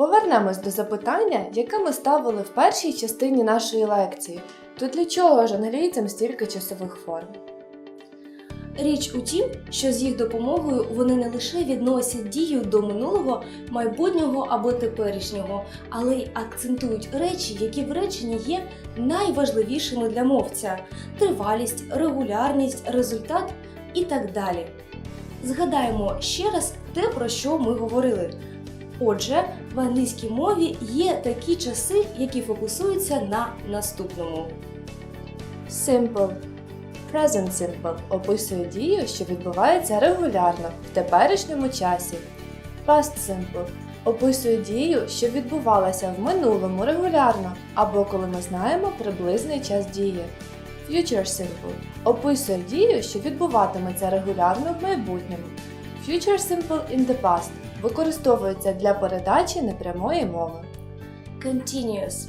Повернемось до запитання, яке ми ставили в першій частині нашої лекції. То для чого ж стільки часових форм? Річ у тім, що з їх допомогою вони не лише відносять дію до минулого, майбутнього або теперішнього, але й акцентують речі, які в реченні є найважливішими для мовця: тривалість, регулярність, результат і так далі. Згадаємо ще раз те, про що ми говорили. Отже, в англійській мові є такі часи, які фокусуються на наступному. Simple. Present simple описує дію, що відбувається регулярно в теперішньому часі. Past simple описує дію, що відбувалася в минулому регулярно, або коли ми знаємо приблизний час дії. Future simple описує дію, що відбуватиметься регулярно в майбутньому. Future simple in the past використовується для передачі непрямої мови. Continuous.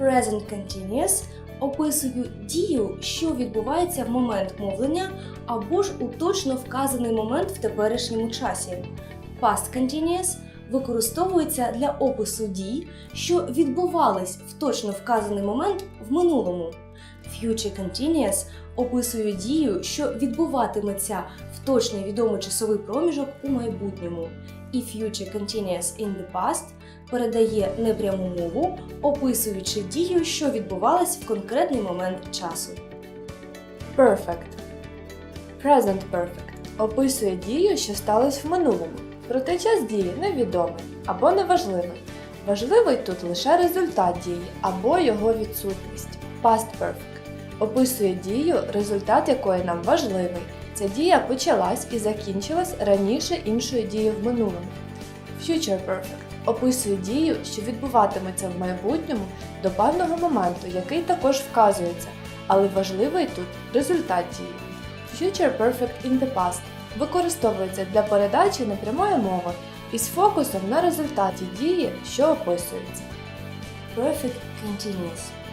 Present continuous описує дію, що відбувається в момент мовлення або ж у точно вказаний момент в теперішньому часі. Past continuous використовується для опису дій, що відбувались в точно вказаний момент в минулому. Future continuous описує дію, що відбуватиметься в точний відомий часовий проміжок у майбутньому. І Future continuous in the past передає непряму мову, описуючи дію, що відбувалась в конкретний момент часу. Perfect. Present perfect описує дію, що сталося в минулому. Проте час дії невідомий або неважливий. Важливий тут лише результат дії або його відсутність. Past perfect описує дію, результат якої нам важливий. Ця дія почалась і закінчилась раніше іншої дії в минулому. Future perfect описує дію, що відбуватиметься в майбутньому до певного моменту, який також вказується, але важливий тут результат дії. Future Perfect in the past використовується для передачі непрямої мови із фокусом на результаті дії, що описується. Perfect continuous.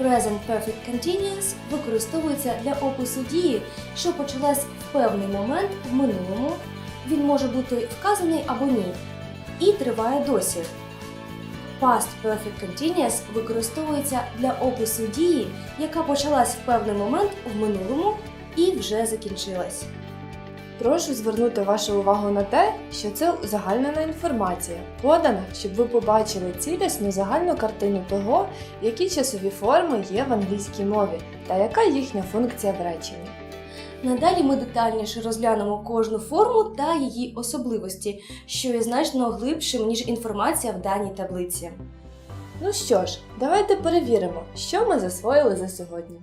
Present perfect continuous використовується для опису дії, що почалась в певний момент в минулому. Він може бути вказаний або ні, і триває досі. Past perfect continuous використовується для опису дії, яка почалась в певний момент в минулому і вже закінчилась. Прошу звернути вашу увагу на те, що це узагальнена інформація, подана, щоб ви побачили цілісну загальну картину того, які часові форми є в англійській мові та яка їхня функція в реченні. Надалі ми детальніше розглянемо кожну форму та її особливості, що є значно глибшим, ніж інформація в даній таблиці. Ну що ж, давайте перевіримо, що ми засвоїли за сьогодні.